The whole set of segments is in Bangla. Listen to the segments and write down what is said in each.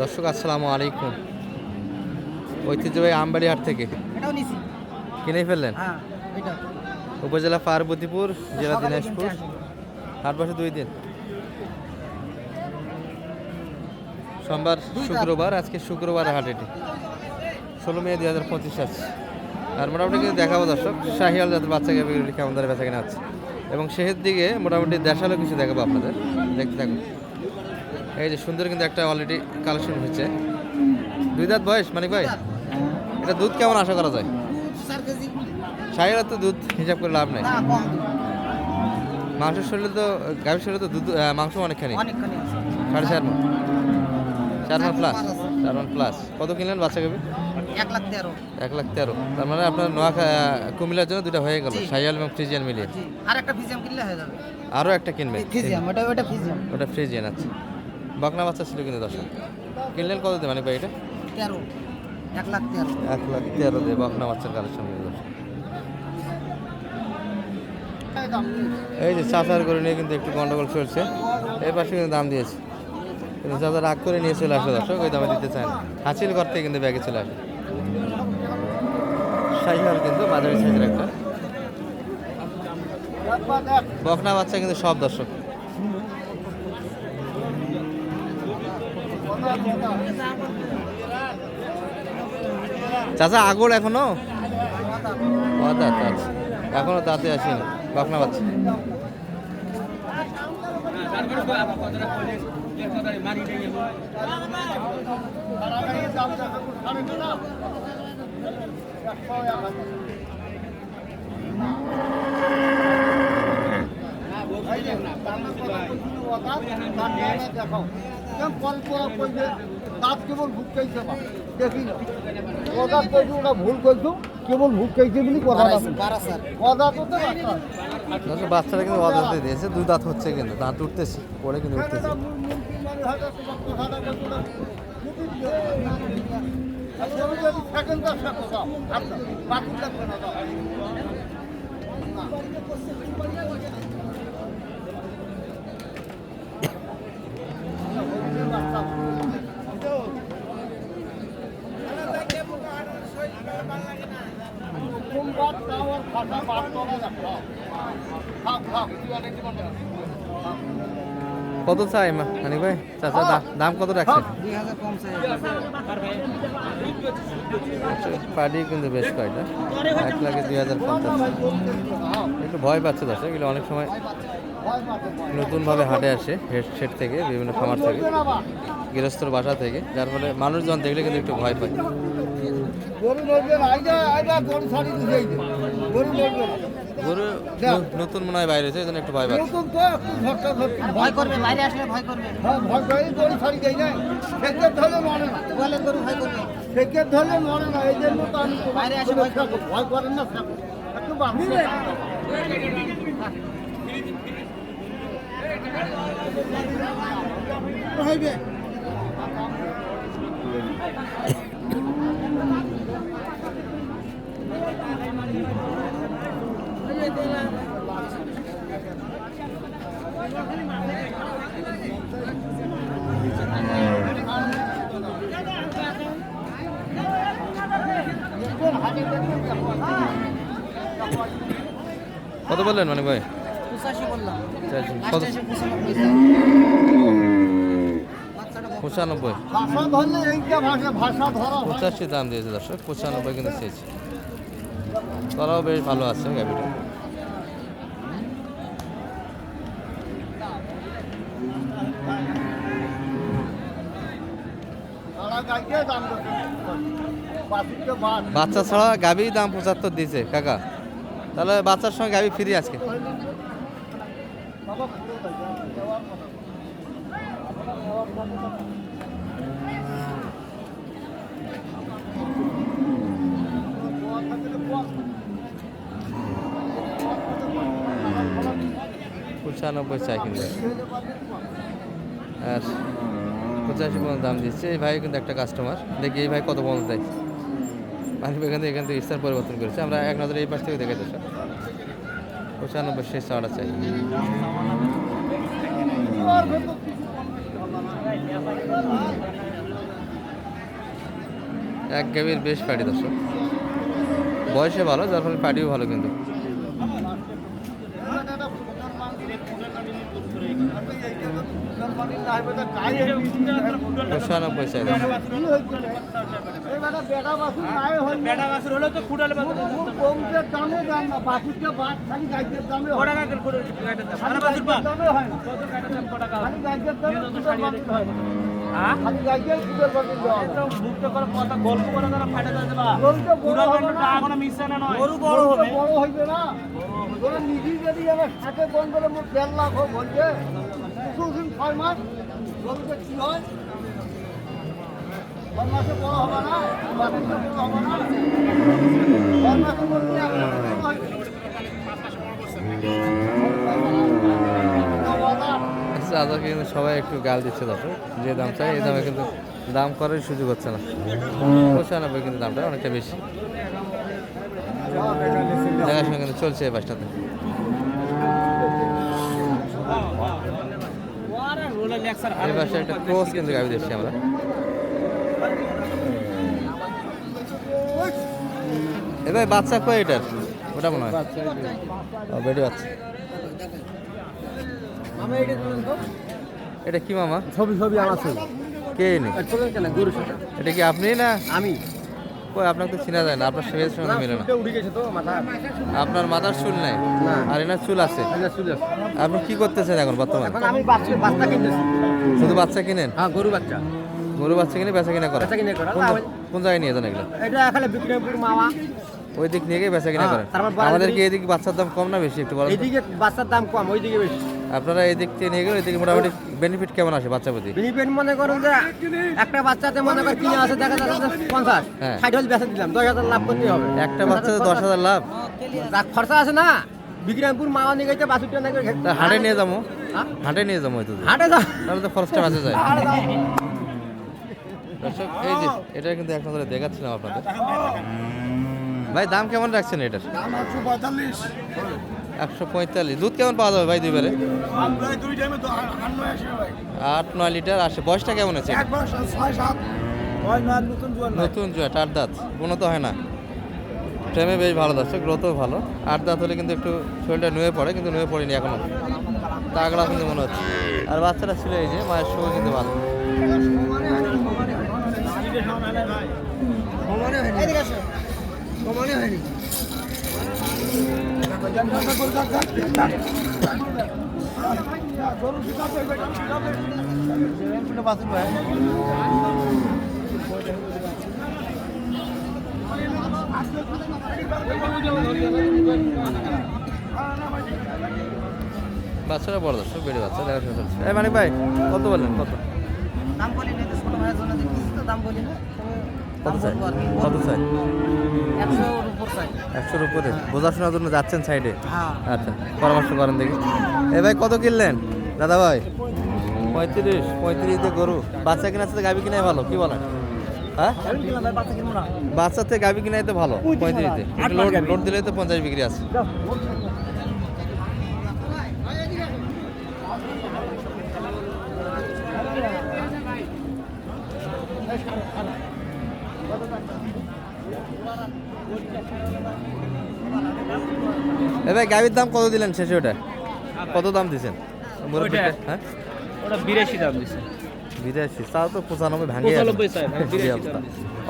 দর্শক আসসালামু আলাইকুম। ঐতিহ্যবাহী আমবাড়ি হাট থেকে কিনে ফেললেন? হ্যাঁ উপজেলা পার্বতীপুর জেলা দিনাজপুর। হাট বসে দুই দিন। সোমবার শুক্রবার আজকে শুক্রবার হাট এটি। ষোলো মে দুই হাজার পঁচিশ আছে আর মোটামুটি কিন্তু দেখাবো দর্শক শাহিয়াল জাতের বাচ্চা কেমন ধরে বেচা কিনা আছে এবং শেষের দিকে মোটামুটি দেশালো কিছু দেখাবো আপনাদের। দেখতে থাকুন। এই যে সুন্দর কিন্তু একটা অলরেডি কালেকশন হচ্ছে দুই দাঁত বয়স মানিক ভাই? এটা দুধ কেমন আশা করা যায়? শাহিয়াল তো দুধ হিসাব করে লাভ নেই। মাংসের শরীরে তো গাভীর শরীরে তো দুধ মাংস অনেকখানি। সাড়ে চার মন। চার মন প্লাস চার মন প্লাস কত কিনলেন বাচ্চা গাভী এক লাখ তেরো। এক লাখ তেরো। তার মানে আপনার নোয়াখা কুমিল্লার জন্য দুটা হয়ে গেল। সাইয়াল এবং ফ্রিজিয়ান মিলিয়ে। আর একটা ফিজিয়াম কিনলে হয়ে যাবে। আরও একটা কিনবে ওটা ওটা ফিজিয়াম ওটা ফ্রিজিয়ান আছে বকনা বাচ্চা ছিল কিন্তু দর্শক। কিনলেন কত দিয়ে মানে ভাই এটা? তেরো। এক লাখ তেরো। এক লাখ তেরো দিয়ে বকনা বাচ্চার কালেকশন দর্শক। এই যে চাচার করে নিয়ে কিন্তু একটু গন্ডগোল চলছে। এই পাশে কিন্তু দাম দিয়েছে। কিন্তু চাচা রাগ করে নিয়ে চলে আসে দর্শক ওই দামে দিতে চায় না। হাসিল করতে কিন্তু ব্যাগে চলে আসে সাইহাল কিন্তু বাজারে সাইজের একটা। বকনা বাচ্চা কিন্তু সব দর্শক। চাচা আগর এখনও? ও দাঁত আছে এখনও দাঁতে আসেনি। বকনা বাচ্চা কেবল ভুক খাইছে বা। দেখি না ওটা কইছি ওটা ভুল কইছো কেবল ভুক খাইছে বলি কথা কথা তো তো বাচ্চারা কিন্তু অদাঁতে দিয়েছে দুই দাঁত হচ্ছে কিন্তু দাঁত উঠতেছে পরে কিন্তু উঠতেছে। কত চাই মা? হানি ভাই? চাচা দাম কত রাখছেন? কম চাই পার্টি কিন্তু বেশ কয়টা? এক লাখে দুই হাজার পঞ্চাশ। একটু ভয় পাচ্ছে দর্শক এগুলো অনেক সময় নতুনভাবে হাটে আসে হেড সেট থেকে বিভিন্ন খামার থেকে গৃহস্থর বাসা থেকে যার ফলে মানুষজন দেখলে কিন্তু একটু ভয় পায়। গরু নতুন মনে হয় বাইরে হয়েছে এই জন্য একটু ভয় পাচ্ছে। নতুন তো একটু ঝটকা ঝটকি ভয় করবে বাইরে আসলে ভয় করবে। হ্যাঁ ভয় করে গরু ছাড়ি দেয় না সেকের ধরলে মরে না। বলে গরু ভয় করবে। সেকের ধরলে মরে না এই জন্য তো আমি বাইরে আসে ভয় থাকো। ভয় করেন না একটু বাঁধি হইবে। কত বললেন মানে ভাই? পঁচানব্বই। পঁচাশি দাম দিয়েছে দর্শক পঁচানব্বই কিন্তু চেয়েছে। তারাও বেশ ভালো আছে গাড়িটা বাচ্চা ছাড়া গাভি দাম পঁচাত্তর দিয়েছে, কাকা। তাহলে বাচ্চার সঙ্গে গাভি ফ্রি আজকে? পঁচানব্বই চাই কিন্তু। আর পঁচাশি পর্যন্ত দাম দিচ্ছে। এই ভাই কিন্তু একটা কাস্টমার দেখি এই ভাই কত পর্যন্ত দেয়। মানে এখান থেকে এখান থেকে স্থান পরিবর্তন করেছে। আমরা এক নজরে এই পাশ থেকে দেখে দেবো পঁচানব্বই শেষ ছাড় আছে এক গেমির বেশ পাটি দর্শক। বয়সে ভালো, যার ফলে পাটিও ভালো কিন্তু। পঁচানব্বই চাই দাম। বেটা বাছুর হলে তো ফুটালে কমতের দামে দাম না বাছুরকে বাদ খালি গাইদের দামে খালি গাইদের দামে না খালি গাইদের দামে ফুটার বাতিল না খালি গাইদের ফুটার বাতিল দেওয়া গরুটা বড় হবে না গরু বড় হবে না গরু যদি আমার সাথে বন্ধ করে মোট দেড় লাখ হোক বলছে কিছুদিন ছয় মাস। গরুটা কি হয়? ছয় মাসে বড় হবে না? বড় হবে না? ছয় মাসে বলতে বড় হইবে। কিন্তু সবাই একটু গাল দিচ্ছে দর্শক যে দাম চাই এই দামে কিন্তু দাম করার সুযোগ হচ্ছে না। পঁচানব্বই কিন্তু দামটা অনেকটা বেশি। দেখাশোনা কিন্তু চলছে এই বাসটাতে। এই একটা ক্রস কিন্তু গাড়ি দিচ্ছি আমরা। এবার বাচ্চা কয় এটার? ওটা মনে হয়। বেডি বাচ্চা। এটা কি মামা? ছবি ছবি আমার ছবি কে এনে? এটা কি আপনি না? আমি। আপনাকে তো চেনা যায় না আপনার শেষের সঙ্গে মিলে না। আপনার মাথার চুল নাই আর এনার চুল আছে। আপনি কি করতেছেন এখন বর্তমানে? আমি বাচ্চা কিনতেছি। শুধু বাচ্চা কিনেন? হ্যাঁ গরু বাচ্চা। গরু বাচ্চা কিনে বেচা কিনা করেন? কিনা করা, জায়গায় নিয়ে যান এগুলো? এটা এখানে বিক্রমপুর মামা ওই দিক নিয়ে গিয়ে বেচা কিনা হ্যাঁ, করেন। বাড়ি আমাদের কি এদিকে বাচ্চার দাম কম না বেশি একটু বলেন তো? এইদিকে বাচ্চার দাম কম ওইদিকে বেশি। আপনারা এই দিক থেকে নিয়ে গেলে এদিকে মোটামুটি বেনিফিট কেমন আসে বাচ্চা প্রতি? বেনিফিট মনে করুন যে একটা বাচ্চাতে মনে কর কিনে আছে দেখা যাচ্ছে যে পঞ্চাশ। হ্যাঁ। ষাট হলে বেচা দিলাম দশ হাজার লাভ করতে হবে। একটা বাচ্চাতে দশ হাজার লাভ? খরচা আছে না বিক্রমপুর মামা নিয়ে গেছে বাসুরটা নাকি তা হাটে নিয়ে যাব? হাটে নিয়ে যাব হয়তো হাটে যা তাহলে তো খরচটা বাঁচে যায়। দর্শক এই যে এটা কিন্তু এক নজরে দেখাচ্ছিলাম আপনাদের। ভাই দাম কেমন রাখছেন এটার? একশো পঁয়তাল্লিশ। দুধ কেমন পাওয়া যাবে ভাই দুইবারে? আট নয় লিটার আসে। বয়সটা কেমন আছে? নতুন জুয়া আট দাঁত। কোনো তো হয় না। প্রেমে বেশ ভালো দর্শক গ্রোথও ভালো। আট দাঁত হলে কিন্তু একটু শরীরটা নুয়ে পড়ে কিন্তু নুয়ে পড়েনি এখনও। তাগড়া কিন্তু মনে হচ্ছে। আর বাচ্চাটা ছিল এই যে মায়ের শো কিন্তু ভালো। বাচ্চাটা বড় দর্শক বেড়ে বাচ্চা দেখাশোনা চলছে মানিক ভাই কত বললেন কত? দাম বলি না তো ছোট ভাইয়ের জন্য তো দাম বলি না কত চাই? কত চাই? একশোর উপর। বোঝাশোনার জন্য যাচ্ছেন সাইডে হ্যাঁ। আচ্ছা পরামর্শ করেন দেখি। এ ভাই কত কিনলেন? দাদা ভাই? পঁয়ত্রিশ। পঁয়ত্রিশ দিয়ে গরু। বাচ্চা কেনার সাথে গাবি কিনাই ভালো কি বলেন? হ্যাঁ? বাচ্চা থেকে গাবি কিনাই তো ভালো পঁয়ত্রিশে লোড লোড দিলেই তো পঞ্চাশ বিক্রি আছে। এ ভাই গাবির দাম কত দিলেন শেষে ওটা? কত দাম দিছেন? মুরব্বিটা, হ্যাঁ? ওটা বিরাশি দাম দিছে। বিরাশি তাও তো পঁচানব্বই ভাঙে দিছে।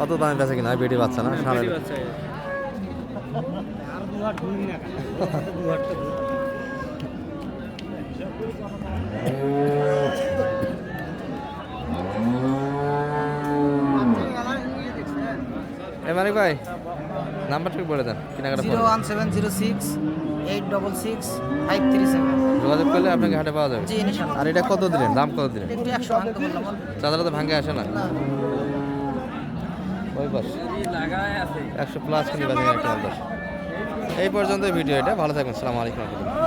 অত দামে বেচা কিনা বেটি বাচ্চা না সাড়ে বাচ্চা মানিক ভাই? নাম্বারটা বলে দেন কেনাকাটা zero one seven zero six eight double six five three seven. যোগাযোগ করলে আপনাকে হাটে পাওয়া যাবে। আর এটা কত দিলেন? দাম কত দিলেন? ভাঙতে তো ভাঙে আসে না। না। ওই পাশ। একশো প্লাস একটা এই পর্যন্ত ভিডিও এটা। ভালো থাকবেন। সালাম আলাইকুম। রহমতুল্লাহ।